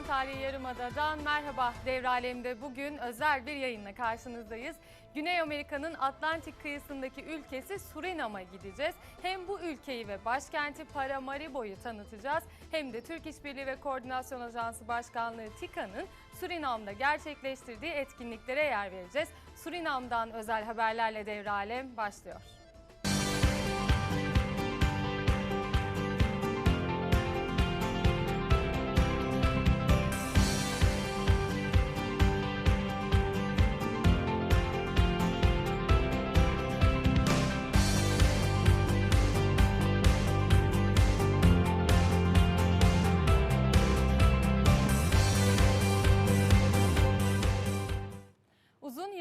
Surinam Tarihi Yarımada'dan merhaba. Devralem'de bugün özel bir yayınla karşınızdayız. Güney Amerika'nın Atlantik kıyısındaki ülkesi Surinam'a gideceğiz. Hem bu ülkeyi ve başkenti Paramaribo'yu tanıtacağız hem de Türk İşbirliği ve Koordinasyon Ajansı Başkanlığı TİKA'nın Surinam'da gerçekleştirdiği etkinliklere yer vereceğiz. Surinam'dan özel haberlerle Devralem başlıyor.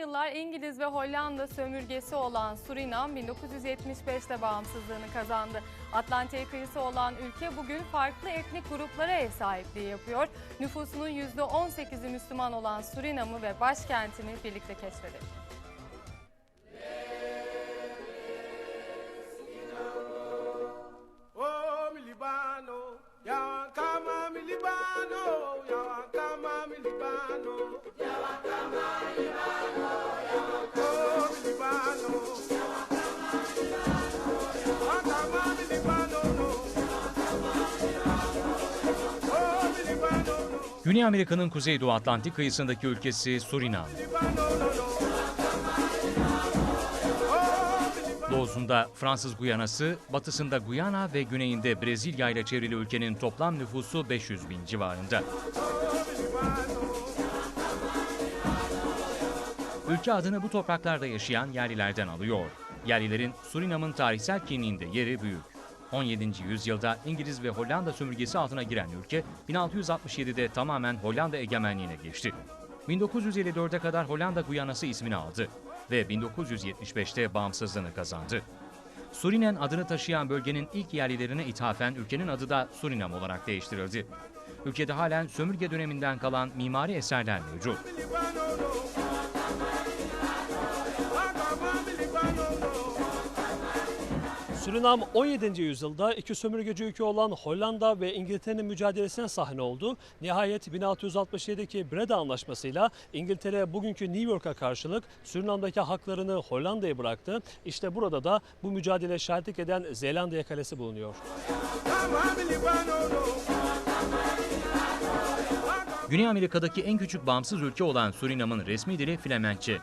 Yıllar İngiliz ve Hollanda sömürgesi olan Surinam 1975'te bağımsızlığını kazandı. Atlantik kıyısı olan ülke bugün farklı etnik gruplara ev sahipliği yapıyor. Nüfusunun %18'i Müslüman olan Surinam'ı ve başkentini birlikte keşfedelim. Amerika'nın kuzeydoğu Atlantik kıyısındaki ülkesi Surinam. Doğusunda Fransız Guyanası, batısında Guyana ve güneyinde Brezilya ile çevrili ülkenin toplam nüfusu 500 bin civarında. Ülke adını bu topraklarda yaşayan yerlilerden alıyor. Yerlilerin Surinam'ın tarihsel kimliğinde yeri büyük. 17. yüzyılda İngiliz ve Hollanda sömürgesi altına giren ülke 1667'de tamamen Hollanda egemenliğine geçti. 1954'e kadar Hollanda Guyanası ismini aldı ve 1975'te bağımsızlığını kazandı. Surinen adını taşıyan bölgenin ilk yerlilerine ithafen ülkenin adı da Surinam olarak değiştirildi. Ülkede halen sömürge döneminden kalan mimari eserler mevcut. Surinam 17. yüzyılda iki sömürgeci ülke olan Hollanda ve İngiltere'nin mücadelesine sahne oldu. Nihayet 1667'deki Breda Anlaşması'yla İngiltere bugünkü New York'a karşılık Surinam'daki haklarını Hollanda'ya bıraktı. İşte burada da bu mücadele şahitlik eden Zelandiya Kalesi bulunuyor. Güney Amerika'daki en küçük bağımsız ülke olan Surinam'ın resmi dili Flemenkçe.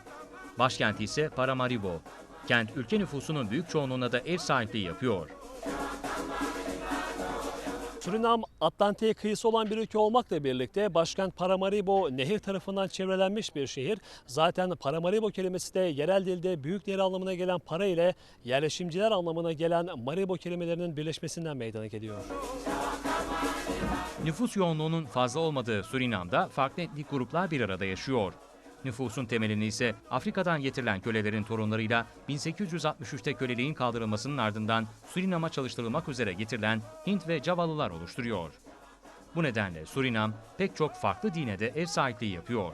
Başkenti ise Paramaribo. Kent ülke nüfusunun büyük çoğunluğuna da ev sahipliği yapıyor. Surinam Atlantik'e kıyısı olan bir ülke olmakla birlikte başkent Paramaribo nehir tarafından çevrelenmiş bir şehir. Zaten Paramaribo kelimesi de yerel dilde büyük yer anlamına gelen para ile yerleşimciler anlamına gelen Maribo kelimelerinin birleşmesinden meydana geliyor. Nüfus yoğunluğunun fazla olmadığı Surinam'da farklı etnik gruplar bir arada yaşıyor. Nüfusun temelini ise Afrika'dan getirilen kölelerin torunlarıyla 1863'te köleliğin kaldırılmasının ardından Surinam'a çalıştırılmak üzere getirilen Hint ve Cavalılar oluşturuyor. Bu nedenle Surinam pek çok farklı dine de ev sahipliği yapıyor.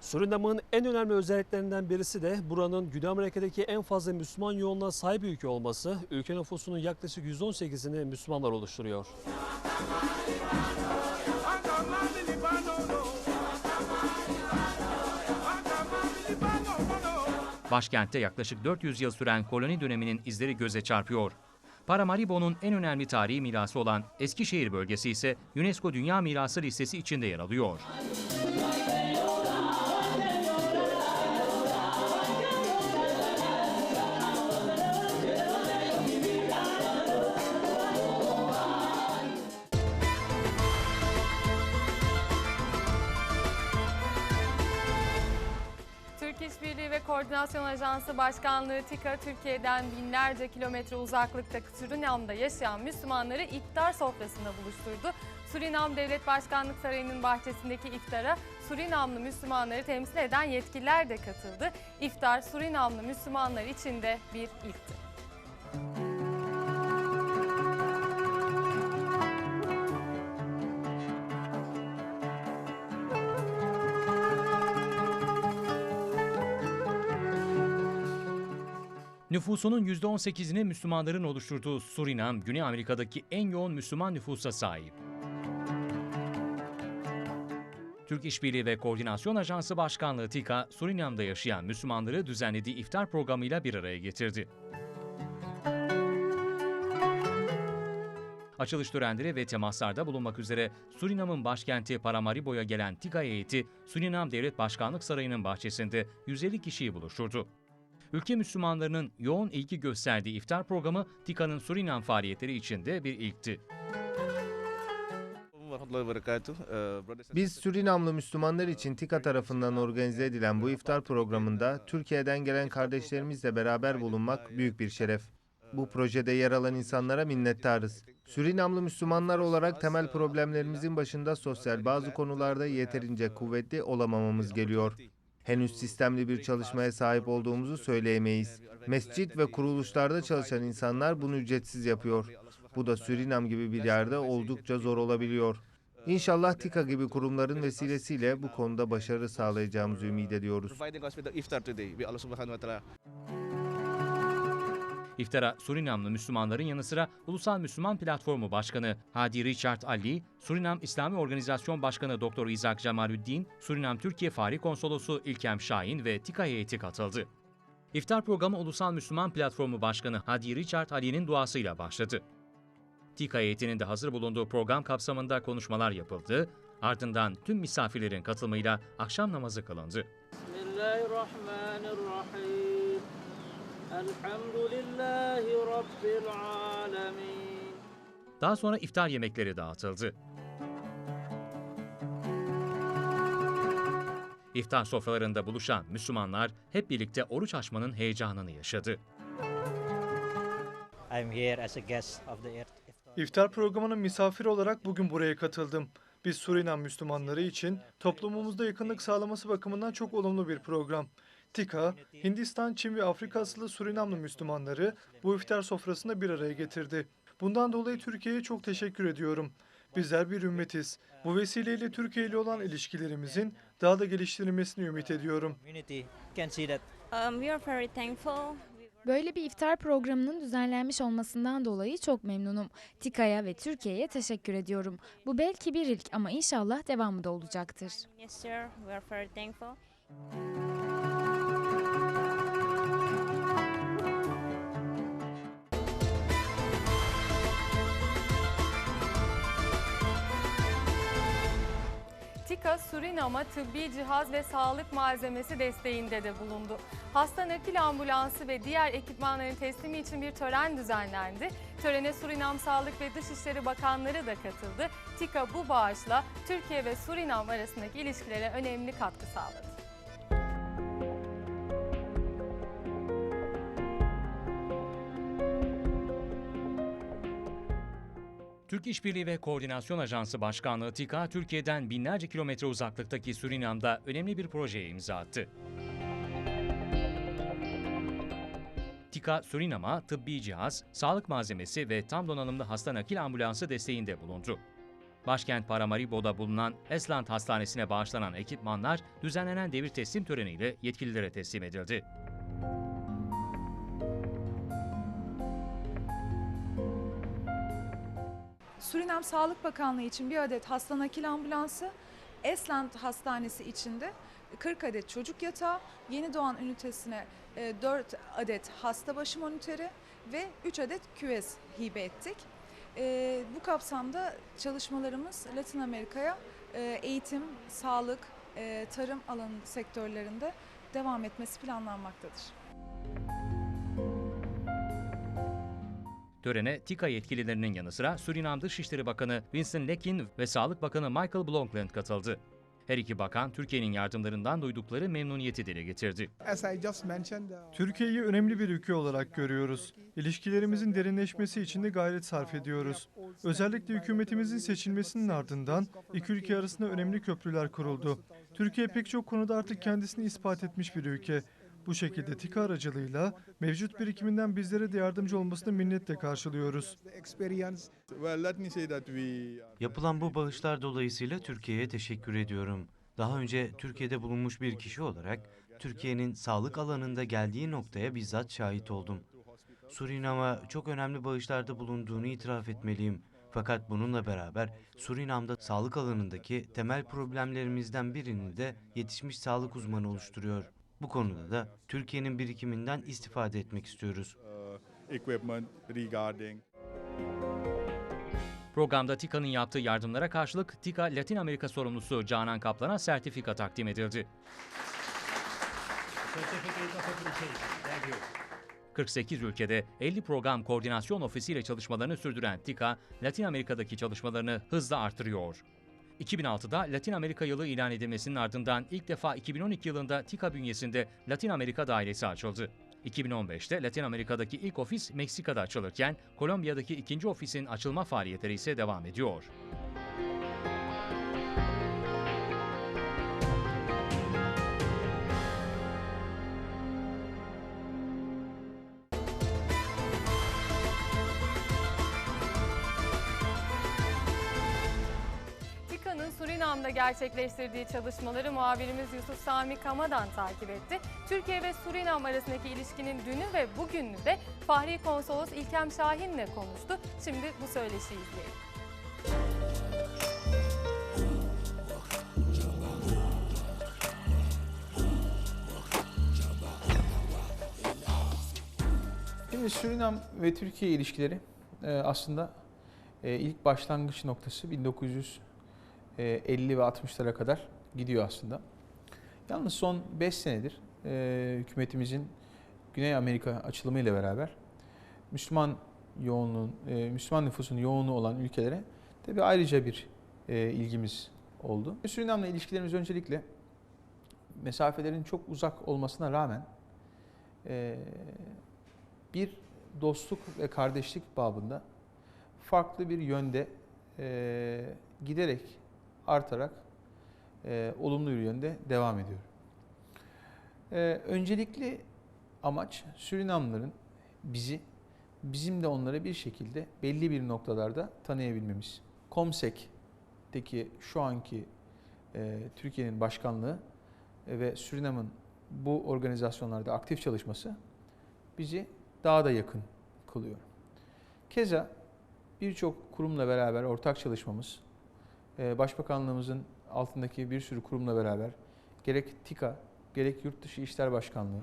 Surinam'ın en önemli özelliklerinden birisi de buranın Güney Amerika'daki en fazla Müslüman yoğunluğa sahip ülke olması. Ülke nüfusunun yaklaşık %18'ini Müslümanlar oluşturuyor. Başkentte yaklaşık 400 yıl süren koloni döneminin izleri göze çarpıyor. Paramaribo'nun en önemli tarihi mirası olan Eskişehir bölgesi ise UNESCO Dünya Mirası listesi içinde yer alıyor. Koordinasyon Ajansı Başkanlığı TİKA Türkiye'den binlerce kilometre uzaklıktaki Surinam'da yaşayan Müslümanları iftar sofrasında buluşturdu. Surinam Devlet Başkanlık Sarayı'nın bahçesindeki iftara Surinamlı Müslümanları temsil eden yetkililer de katıldı. İftar Surinamlı Müslümanlar için de bir ilkti. Nüfusunun %18'ini Müslümanların oluşturduğu Surinam, Güney Amerika'daki en yoğun Müslüman nüfusa sahip. Türk İşbirliği ve Koordinasyon Ajansı Başkanlığı TİKA, Surinam'da yaşayan Müslümanları düzenlediği iftar programıyla bir araya getirdi. Açılış törenleri ve temaslarda bulunmak üzere Surinam'ın başkenti Paramaribo'ya gelen TİKA heyeti, Surinam Devlet Başkanlık Sarayı'nın bahçesinde 150 kişiyi buluşturdu. Ülke Müslümanlarının yoğun ilgi gösterdiği iftar programı TİKA'nın Surinam faaliyetleri içinde bir ilkti. Biz Surinamlı Müslümanlar için TİKA tarafından organize edilen bu iftar programında Türkiye'den gelen kardeşlerimizle beraber bulunmak büyük bir şeref. Bu projede yer alan insanlara minnettarız. Surinamlı Müslümanlar olarak temel problemlerimizin başında sosyal bazı konularda yeterince kuvvetli olamamamız geliyor. Henüz sistemli bir çalışmaya sahip olduğumuzu söyleyemeyiz. Mescit ve kuruluşlarda çalışan insanlar bunu ücretsiz yapıyor. Bu da Surinam gibi bir yerde oldukça zor olabiliyor. İnşallah TİKA gibi kurumların vesilesiyle bu konuda başarı sağlayacağımızı ümit ediyoruz. İftara Surinamlı Müslümanların yanı sıra Ulusal Müslüman Platformu Başkanı Hadi Richard Ali, Surinam İslami Organizasyon Başkanı Doktor İzak Cemalüddin, Surinam Türkiye Fahri Konsolosu İlkem Şahin ve TİKA heyeti katıldı. İftar programı Ulusal Müslüman Platformu Başkanı Hadi Richard Ali'nin duasıyla başladı. TİKA heyetinin de hazır bulunduğu program kapsamında konuşmalar yapıldı, ardından tüm misafirlerin katılımıyla akşam namazı kılındı. Bismillahirrahmanirrahim. Elhamdülillahi Rabbil alemin. Daha sonra iftar yemekleri dağıtıldı. İftar sofralarında buluşan Müslümanlar hep birlikte oruç açmanın heyecanını yaşadı. I'm here as a guest of the earth. İftar programının misafir olarak bugün buraya katıldım. Biz Surinam Müslümanları için toplumumuzda yakınlık sağlaması bakımından çok olumlu bir program. TİKA, Hindistan, Çin ve Afrika asıllı Surinamlı Müslümanları bu iftar sofrasında bir araya getirdi. Bundan dolayı Türkiye'ye çok teşekkür ediyorum. Bizler bir ümmetiz. Bu vesileyle Türkiye ile olan ilişkilerimizin daha da geliştirilmesini ümit ediyorum. Um. Böyle bir iftar programının düzenlenmiş olmasından dolayı çok memnunum. TİKA'ya ve Türkiye'ye teşekkür ediyorum. Bu belki bir ilk ama inşallah devamı da olacaktır. Yes, sir. We are very thankful. TİKA Surinam'a tıbbi cihaz ve sağlık malzemesi desteğinde de bulundu. Hasta nakil ambulansı ve diğer ekipmanların teslimi için bir tören düzenlendi. Törene Surinam Sağlık ve Dışişleri Bakanları da katıldı. TİKA bu bağışla Türkiye ve Surinam arasındaki ilişkilere önemli katkı sağladı. Türk İşbirliği ve Koordinasyon Ajansı Başkanlığı TİKA, Türkiye'den binlerce kilometre uzaklıktaki Surinam'da önemli bir projeye imza attı. TİKA, Surinam'a tıbbi cihaz, sağlık malzemesi ve tam donanımlı hasta nakil ambulansı desteğinde bulundu. Başkent Paramaribo'da bulunan Eslant Hastanesi'ne bağışlanan ekipmanlar düzenlenen devir teslim töreniyle yetkililere teslim edildi. Surinam Sağlık Bakanlığı için bir adet hasta nakil ambulansı, Esland Hastanesi içinde 40 adet çocuk yatağı, yeni doğan ünitesine 4 adet hasta başı monitörü ve 3 adet küvez hibe ettik. E, Bu kapsamda çalışmalarımız Latin Amerika'ya e, eğitim, sağlık, e, tarım alanı sektörlerinde devam etmesi planlanmaktadır. Törene TİKA yetkililerinin yanı sıra Surinam Dışişleri Bakanı Winston Lekin ve Sağlık Bakanı Michael Blokland katıldı. Her iki bakan Türkiye'nin yardımlarından duydukları memnuniyeti dile getirdi. Uh, Türkiye'yi önemli bir ülke olarak görüyoruz. İlişkilerimizin derinleşmesi için de gayret sarf ediyoruz. Özellikle hükümetimizin seçilmesinin ardından iki ülke arasında önemli köprüler kuruldu. Türkiye pek çok konuda artık kendisini ispat etmiş bir ülke. Bu şekilde TİKA aracılığıyla mevcut birikiminden bizlere de yardımcı olmasını minnetle karşılıyoruz. Yapılan bu bağışlar dolayısıyla Türkiye'ye teşekkür ediyorum. Daha önce Türkiye'de bulunmuş bir kişi olarak Türkiye'nin sağlık alanında geldiği noktaya bizzat şahit oldum. Surinam'a çok önemli bağışlarda bulunduğunu itiraf etmeliyim. Fakat bununla beraber Surinam'da sağlık alanındaki temel problemlerimizden birini de yetişmiş sağlık uzmanı oluşturuyor. Bu konuda da Türkiye'nin birikiminden istifade etmek istiyoruz. regarding Programda TİKA'nın yaptığı yardımlara karşılık TİKA Latin Amerika sorumlusu Canan Kaplan'a sertifika takdim edildi. 48 ülkede 50 program koordinasyon ofisiyle çalışmalarını sürdüren TİKA, Latin Amerika'daki çalışmalarını hızla artırıyor. 2006'da Latin Amerika yılı ilan edilmesinin ardından ilk defa 2012 yılında TİKA bünyesinde Latin Amerika dairesi açıldı. 2015'te Latin Amerika'daki ilk ofis Meksika'da açılırken Kolombiya'daki ikinci ofisin açılma faaliyetleri ise devam ediyor. TİKA'nın Surinam'da gerçekleştirdiği çalışmaları muhabirimiz Yusuf Sami Kama'dan takip etti. Türkiye ve Surinam arasındaki ilişkinin dünü ve bugününü de Fahri Konsolos İlkem Şahin'le konuştu. Şimdi bu söyleşiyi izleyelim. Şimdi Surinam ve Türkiye ilişkileri e, aslında e, ilk başlangıç noktası 1950 ve 60'lara kadar gidiyor aslında. Yalnız son 5 senedir e, hükümetimizin Güney Amerika açılımı ile beraber Müslüman yoğunluğun, e, Müslüman nüfusun yoğunluğu olan ülkelere tabi ayrıca bir e, ilgimiz oldu. Surinam'la ilişkilerimiz öncelikle mesafelerin çok uzak olmasına rağmen e, bir dostluk ve kardeşlik babında farklı bir yönde e, giderek artarak e, olumlu bir yönde devam ediyor. E, öncelikli amaç Surinamlıların bizi, bizim de onları bir şekilde belli bir noktalarda tanıyabilmemiz. COMSEC'teki şu anki e, Türkiye'nin başkanlığı e, ve Surinam'ın bu organizasyonlarda aktif çalışması bizi daha da yakın kılıyor. Keza birçok kurumla beraber ortak çalışmamız, Başbakanlığımızın altındaki bir sürü kurumla beraber gerek TİKA, gerek Yurtdışı İşler Başkanlığı,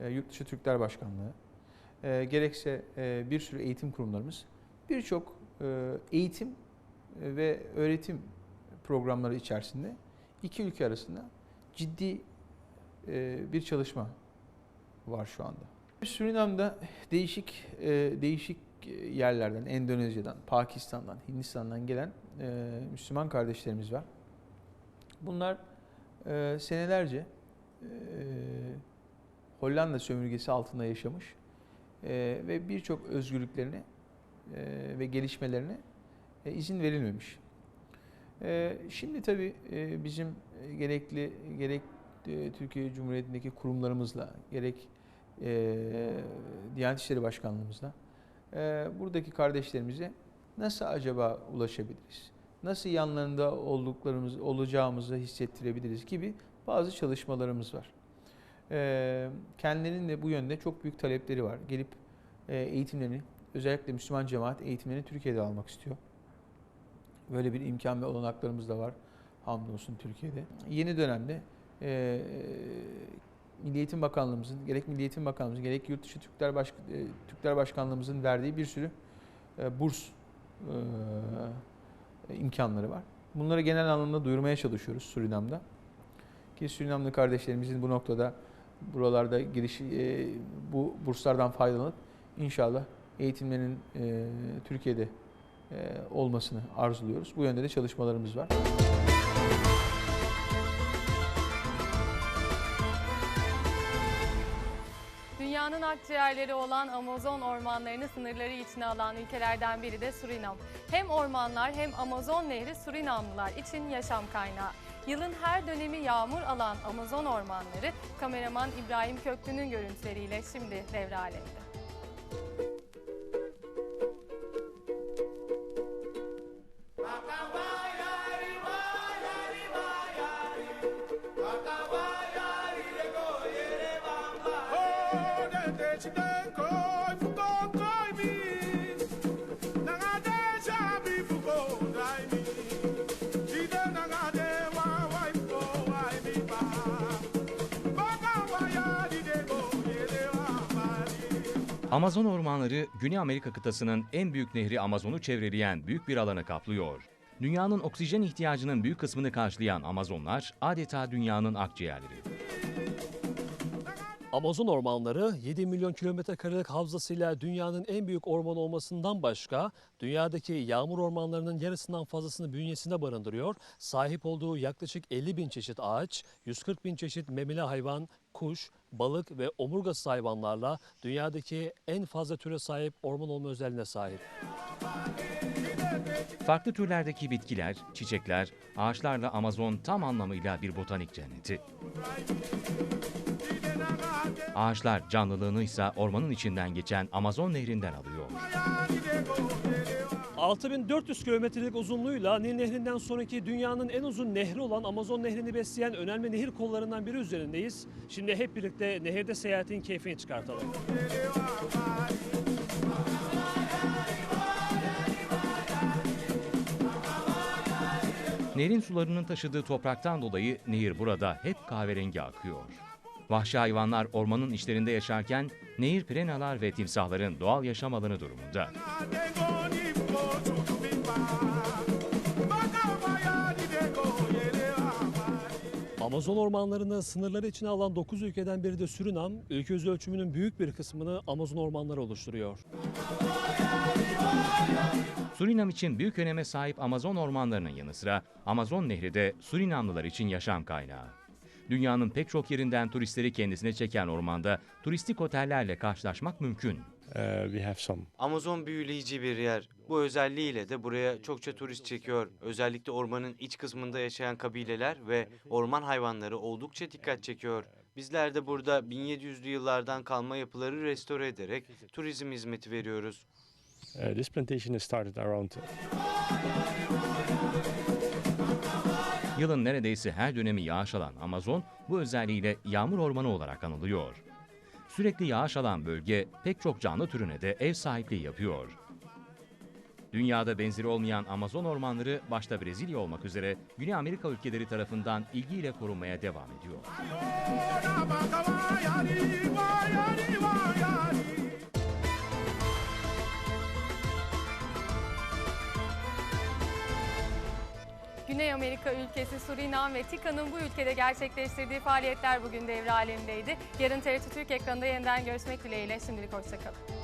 e, Yurtdışı Türkler Başkanlığı, e, gerekse bir sürü eğitim kurumlarımız birçok eğitim ve öğretim programları içerisinde iki ülke arasında ciddi bir çalışma var şu anda. Surinam'da değişik e, değişik yerlerden, Endonezya'dan, Pakistan'dan, Hindistan'dan gelen e, Müslüman kardeşlerimiz var. Bunlar e, senelerce Hollanda sömürgesi altında yaşamış ve birçok özgürlüklerine ve gelişmelerine izin verilmemiş. Şimdi tabii bizim gerekli gerek Türkiye Cumhuriyeti'ndeki kurumlarımızla gerek e, Diyanet İşleri Başkanlığımızla e, buradaki kardeşlerimize nasıl acaba ulaşabiliriz? Nasıl yanlarında olduklarımız olacağımızı hissettirebiliriz gibi bazı çalışmalarımız var. E, kendilerinin de bu yönde çok büyük talepleri var. Gelip e, eğitimlerini, özellikle Müslüman cemaat eğitimlerini Türkiye'de almak istiyor. Böyle bir imkan ve olanaklarımız da var hamdolsun Türkiye'de. Yeni dönemde e, Milli Eğitim Bakanlığımızın, gerek Milli Eğitim Bakanlığımızın, gerek Yurtdışı Türkler, Baş, e, Türkler Başkanlığımızın verdiği bir sürü e, burs e, imkanları var. Bunları genel anlamda duyurmaya çalışıyoruz Surinam'da. Ki Surinamlı kardeşlerimizin bu noktada buralarda giriş, bu burslardan faydalanıp inşallah eğitimlerin Türkiye'de olmasını arzuluyoruz. Bu yönde de çalışmalarımız var. Akciğerleri olan Amazon ormanlarını sınırları içine alan ülkelerden biri de Surinam. Hem ormanlar hem Amazon Nehri Surinamlılar için yaşam kaynağı. Yılın her dönemi yağmur alan Amazon ormanları kameraman İbrahim Köklü'nün görüntüleriyle şimdi devre. Amazon ormanları, Güney Amerika kıtasının en büyük nehri Amazon'u çevreleyen büyük bir alanı kaplıyor. Dünyanın oksijen ihtiyacının büyük kısmını karşılayan Amazonlar adeta dünyanın akciğerleri. Amazon ormanları 7 milyon kilometre karelik havzasıyla dünyanın en büyük orman olmasından başka dünyadaki yağmur ormanlarının yarısından fazlasını bünyesinde barındırıyor. Sahip olduğu yaklaşık 50 bin çeşit ağaç, 140 bin çeşit memeli hayvan, kuş, balık ve omurgasız hayvanlarla dünyadaki en fazla türe sahip orman olma özelliğine sahip. Farklı türlerdeki bitkiler, çiçekler, ağaçlarla Amazon tam anlamıyla bir botanik cenneti. Ağaçlar canlılığını ise ormanın içinden geçen Amazon nehrinden alıyor. 6400 kilometrelik uzunluğuyla Nil Nehri'nden sonraki dünyanın en uzun nehri olan Amazon Nehri'ni besleyen önemli nehir kollarından biri üzerindeyiz. Şimdi hep birlikte nehirde seyahatin keyfini çıkartalım. Nehrin sularının taşıdığı topraktan dolayı nehir burada hep kahverengi akıyor. Vahşi hayvanlar ormanın içlerinde yaşarken nehir pirenalar ve timsahların doğal yaşam alanı durumunda. Amazon ormanlarını sınırları içine alan 9 ülkeden biri de Surinam, ülke yüz ölçümünün büyük bir kısmını Amazon ormanları oluşturuyor. Surinam için büyük öneme sahip Amazon ormanlarının yanı sıra Amazon Nehri de Surinamlılar için yaşam kaynağı. Dünyanın pek çok yerinden turistleri kendisine çeken ormanda turistik otellerle karşılaşmak mümkün. Amazon büyüleyici bir yer. Bu özelliğiyle de buraya çokça turist çekiyor. Özellikle ormanın iç kısmında yaşayan kabileler ve orman hayvanları oldukça dikkat çekiyor. Bizler de burada 1700'lü yıllardan kalma yapıları restore ederek turizm hizmeti veriyoruz. This plantation has started around Yılın neredeyse her dönemi yağış alan Amazon bu özelliğiyle yağmur ormanı olarak anılıyor. Sürekli yağış alan bölge pek çok canlı türüne de ev sahipliği yapıyor. Dünyada benzeri olmayan Amazon ormanları başta Brezilya olmak üzere Güney Amerika ülkeleri tarafından ilgiyle korunmaya devam ediyor. Güney Amerika ülkesi Surinam ve TİKA'nın bu ülkede gerçekleştirdiği faaliyetler bugün devre alemindeydi. Yarın TRT Türk ekranında yeniden görüşmek dileğiyle. Şimdilik hoşçakalın.